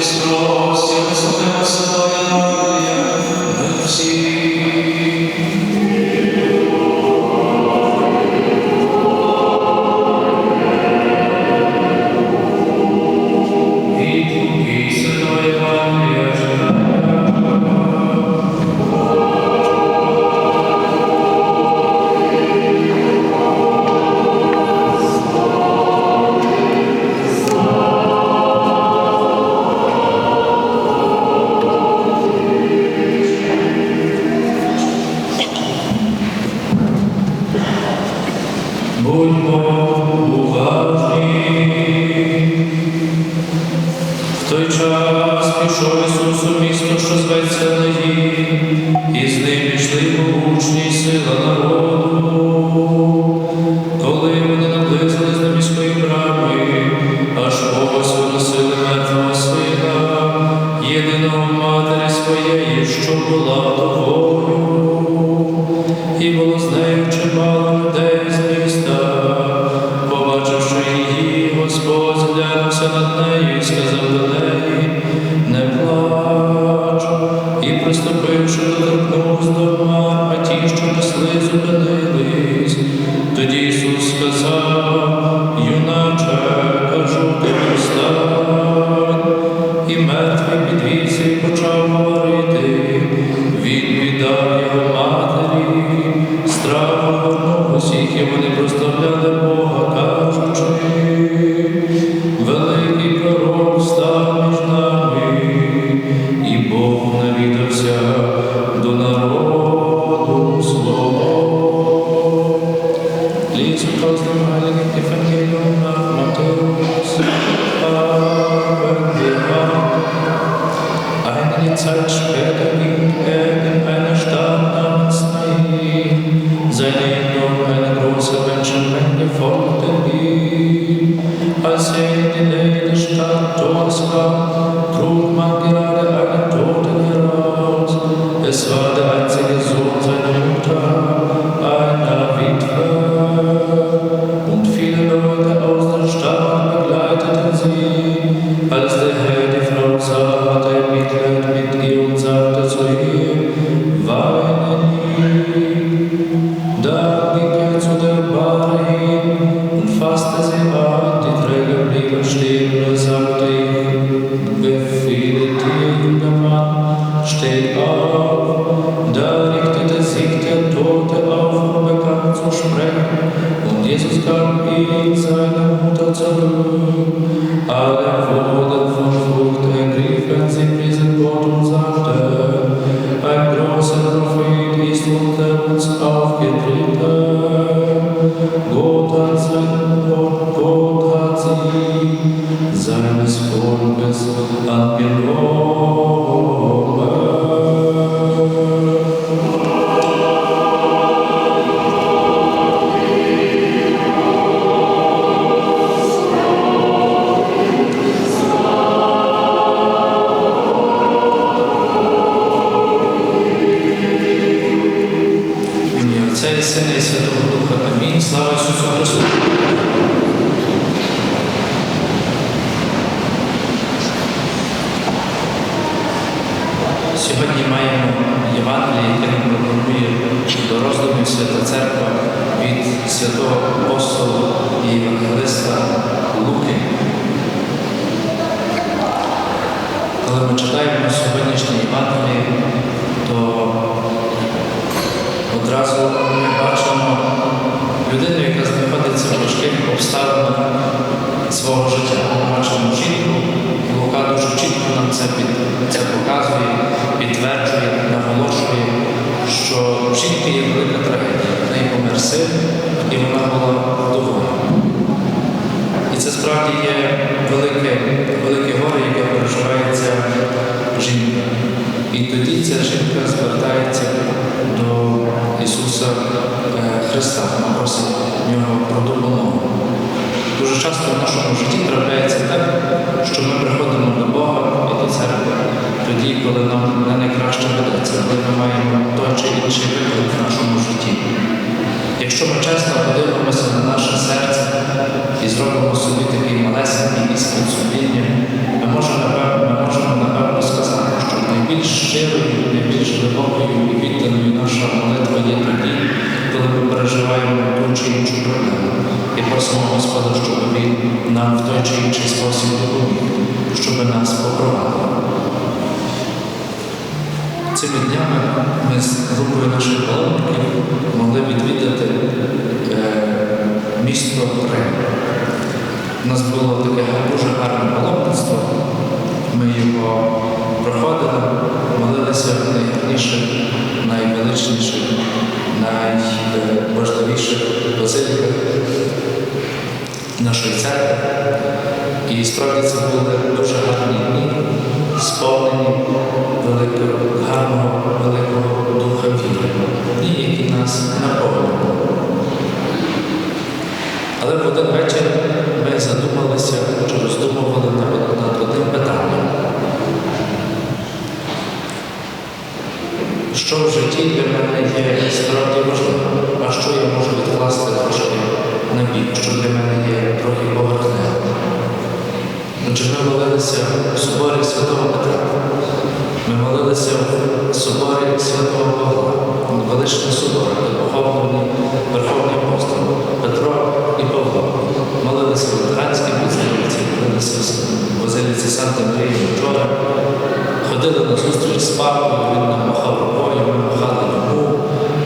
Христос, приступивши, доторкнулись до мар, а ті, що несли, зупинились. Тоді Ісус сказав, Benedicta Tosca Gott hat hat sie seines Volkes angenommen. Отця і Сина і Святого Духа. Амінь. Слава Ісусу Христу. Сьогодні маємо Євангеліє, яке нам пропонує до роздумів Свята Церква від святого апостола і євангелиста Луки. Коли ми читаємо сьогоднішнє Євангеліє, в важких обставинах свого життя. Ми бачимо жінку, Лука дуже чітко нам це, під, це показує, підтверджує, наголошує, що в жінки є велика трагедія. В неї помер син, і вона була вдовою. І це справді є велике, велике горе, яке переживає ця жінка. І тоді ця жінка звертається Часто в нашому житті трапляється так, що ми приходимо до Бога і до церкви тоді, коли нам не найкраще ведеться, коли ми маємо той чи інший виклик в нашому житті. Якщо ми чесно подивимося на наше серце і зробимо собі Цими днями ми з групою наших паломників могли відвідати е, місто Рим. У нас було таке дуже гарне паломництво. Ми його проходили, молилися в найгарніших, найвеличніших, найважливіших базиліках нашої церкви. І справді це були дуже гарні сповнені великого, гарного, великого духа віри, дні, які нас наповнювали. Але в один вечір ми задумалися чи роздумували над, над одним питанням. Що в житті для мене є справді важливим, а що я можу відкласти трошки на бік, що для мене є трохи поверхневим. Отже, ми молилися в соборі Святого Петра. Молилися в соборі Святого Павла, величний собор, де поховані Верховний апостол Петро і Павло. Молилися в Латранській базиліці, молилися в базиліці Санта Марії вчора. Ходили на зустріч з папою, він нам махав рукою, ми махали йому,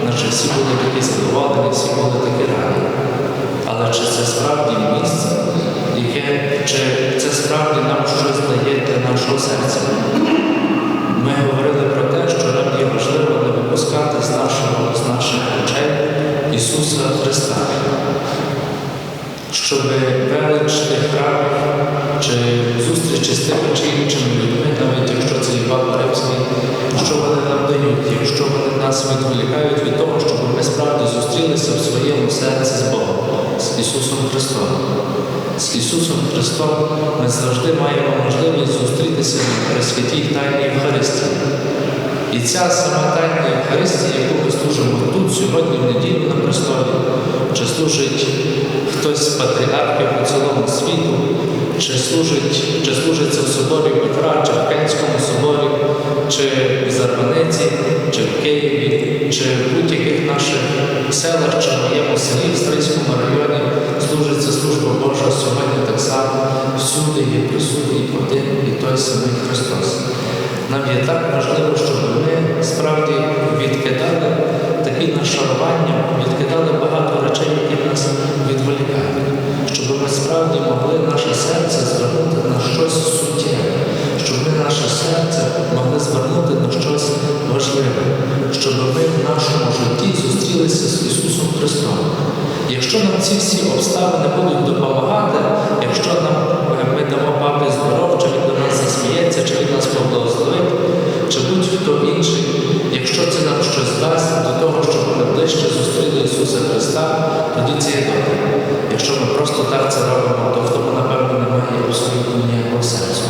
наче всі були такі задоволені, всі були такі раді. Але чи це справді місце, яке, чи це справді нам щось дає для нашого серця? Ми говорили про те, що нам є важливо не випускати з нашого, з наших очей Ісуса Христа, щоб велич тих храмів чи зустрічі з тими чи іншими людьми, навіть якщо це і Папа Римський, що вони нам дають, якщо вони нас відволікають від того, щоб ми справді зустрілися в своєму серці з Богом, з Ісусом Христом. З Ісусом Христом ми завжди маємо можливість зустрітися при святій Тайній Євхаристії. І ця сама Тайна Євхаристія, яку ми служимо тут сьогодні, в неділю на престолі, чи служить хтось з патріархів у цілому світу, чи служить, чи служиться в соборі Петра, чи в Кенському соборі, чи в Зарваниці, чи в Києві, чи в будь-яких наших селах, чи в моєму селі, в Стрийському районі, так само. Всюди є присутній один і той самий Христос. Нам є так важливо, щоб ми справді відкидали такі нашарування, відкидали багато речей, які нас відволікають, щоб ми справді могли наше серце звернути на щось суттєве, щоб ми наше серце могли звернути на щось важливе, щоб ми в нашому житті зустрілися з Ісусом Христом. Якщо нам ці всі обставини будуть допомагати, якщо нам е, ми дамо папі здоров, чи він до нас засміється, чи він нас поблагословить, чи будь-хто інший, якщо це нам щось дасть до того, щоб ми ближче зустріли Ісуса Христа, тоді це є добре. Якщо ми просто так це робимо, то в тому, напевно, немає абсолютно ніякого сенсу.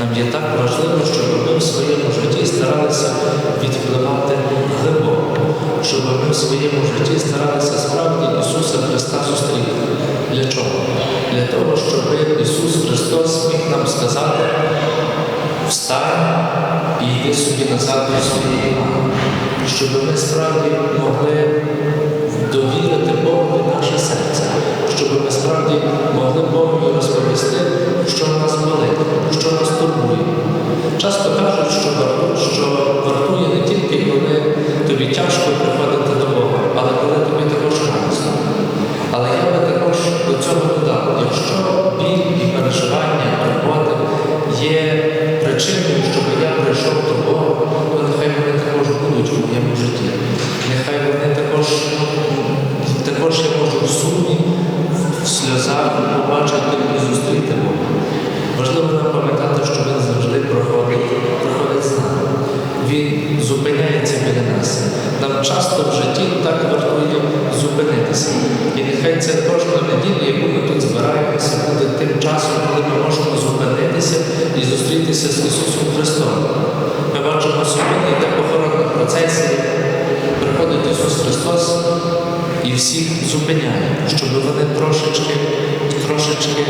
Нам є так важливо, щоб ми в своєму житті старалися щоб ми в своєму житті старалися справді Ісуса Христа зустріти. Для чого? Для того, щоб Ісус Христос міг нам сказати, встань і йди собі назад до своєї мами, щоб ми справді могли довірити Богу наше серце, щоб ми справді могли Богу розповісти, що нас болить, що нас турбує. Часто кажуть, що вартує, не тільки коли тобі тяжко приходити до Бога, але коли тобі також радісно. Але я би також до цього додав, якщо біль і переживання, турботи є причиною, щоб я прийшов до Бога, то нехай вони також будуть у моєму житті. Нехай вони також, також я можу в сумі, в сльозах побачити і зустріти Бога. Важливо нам пам'ятати, що Він завжди проходить, проходить з нами. Він зупиняється біля нас. Нам часто в житті так вартує зупинитися. І нехай це кожна неділя, яку ми тут збираємося, буде тим часом, коли ми можемо зупинитися і зустрітися з Ісусом Христом. Ми бачимо сьогодні, йде похоронна процесія, приходить Ісус Христос і всіх зупиняє, щоб вони трошечки, трошечки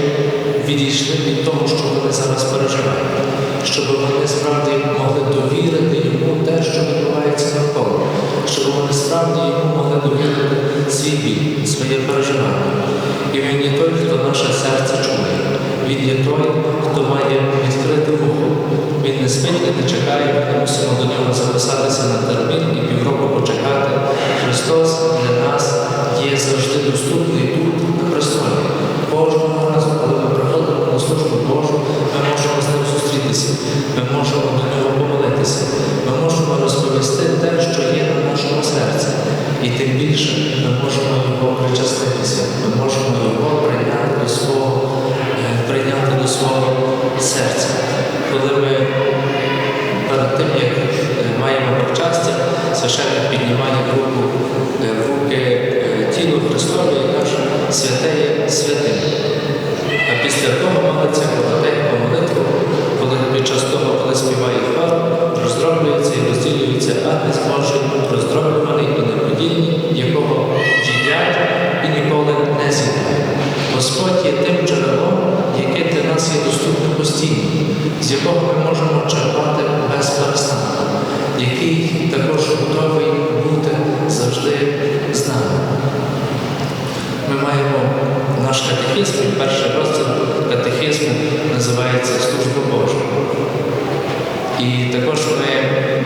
відійшли від того, що вони зараз переживають, щоб вони справді могли довірити йому те, що відбувається навколо, щоб вони справді йому могли довірити свій біль, своє переживання. І він є той, хто наше серце чує. Він є той, хто має відкрити вухо. Він не спить і не чекає, ми мусимо до нього записатися на термін постійно, з якого ми можемо черпати без перестанку, який також готовий бути завжди з нами. Ми маємо наш катехізм, і перший розділ катехізму називається Служба Божа. І також ми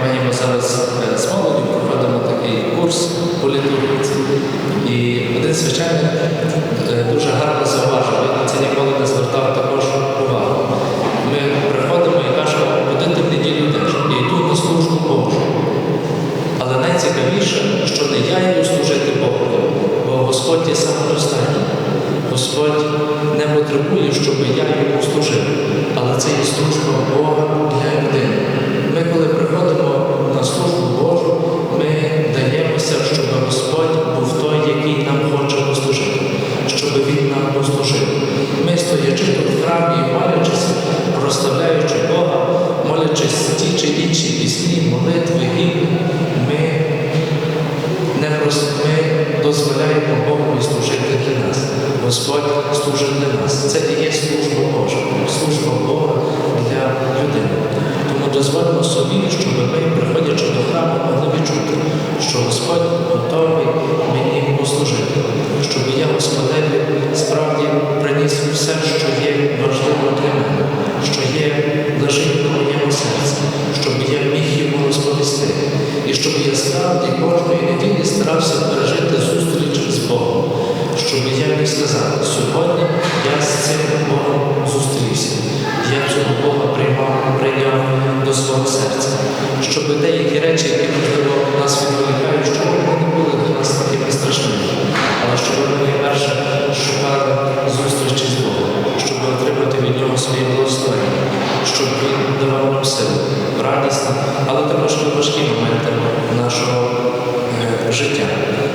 маємо зараз е, з молоді проходимо такий курс по літургіці. І один священник е, дуже гарно зауважив, я на це ніколи не звертав також увагу. Ми приходимо і кажемо, будете в неділю теж, і йду на службу Божу. Але найцікавіше, що не я йду служити Богу, бо Господь є самодостатній. Господь не потребує, щоб я йому служив, але це є служба Бога для людини. Ми, коли приходимо на службу Божу, ми даємося, щоб Господь був той, який нам хоче послужити, щоб Він нам послужив. Ми, стоячи тут в храмі і молячись, прославляючи Бога, молячись ті чи інші пісні, молитви, гімни, ми не просто ми дозволяємо Богу служити для нас. Господь служить для нас. Це і є служба Божа, служба Бога для людини. Тому дозволимо собі, щоб ми, приходячи до відчути, що Господь готовий мені послужити, щоб я Господеві справді приніс все, що є важливо для мене, що є лежить на моєму серці, щоб я міг йому розповісти. І щоб я справді кожної неділі старався пережити зустріч з Богом, щоб я міг сказати, сьогодні я з цим Богом зустрівся. Я цього Бога приймав, прийняв до свого серця. Щоб деякі речі, які нас відволікають, щоб вони не були для нас такими страшними, але щоб ми найперше шукали зустрічі з Богом, щоб отримати від нього своє благословення, щоб він давав нам силу, радість, але також і важкі моменти нашого е, життя,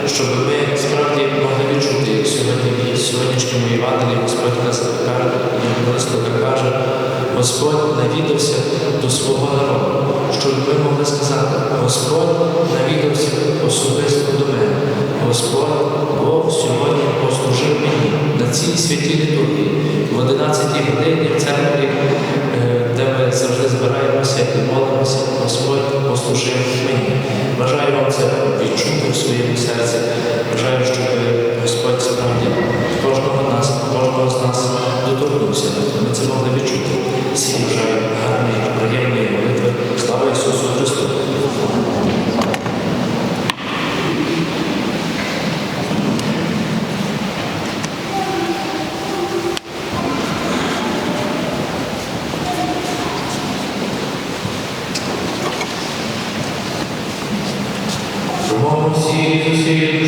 щоб ми справді могли відчути, як сьогодні в сьогоднішньому Євангелії Господь нас каже, Євангелистка каже, Господь навідався до свого народу, щоб ми могли сказати, Господь навідався особисто до мене. Господь Бог сьогодні послужив мені на цій святій літургії в 11 годині в церкві, е, де ми завжди збираємося і молимося, Господь послужив мені. Бажаю вам це відчути в своєму серці. Бажаю, щоб Господь справді кожного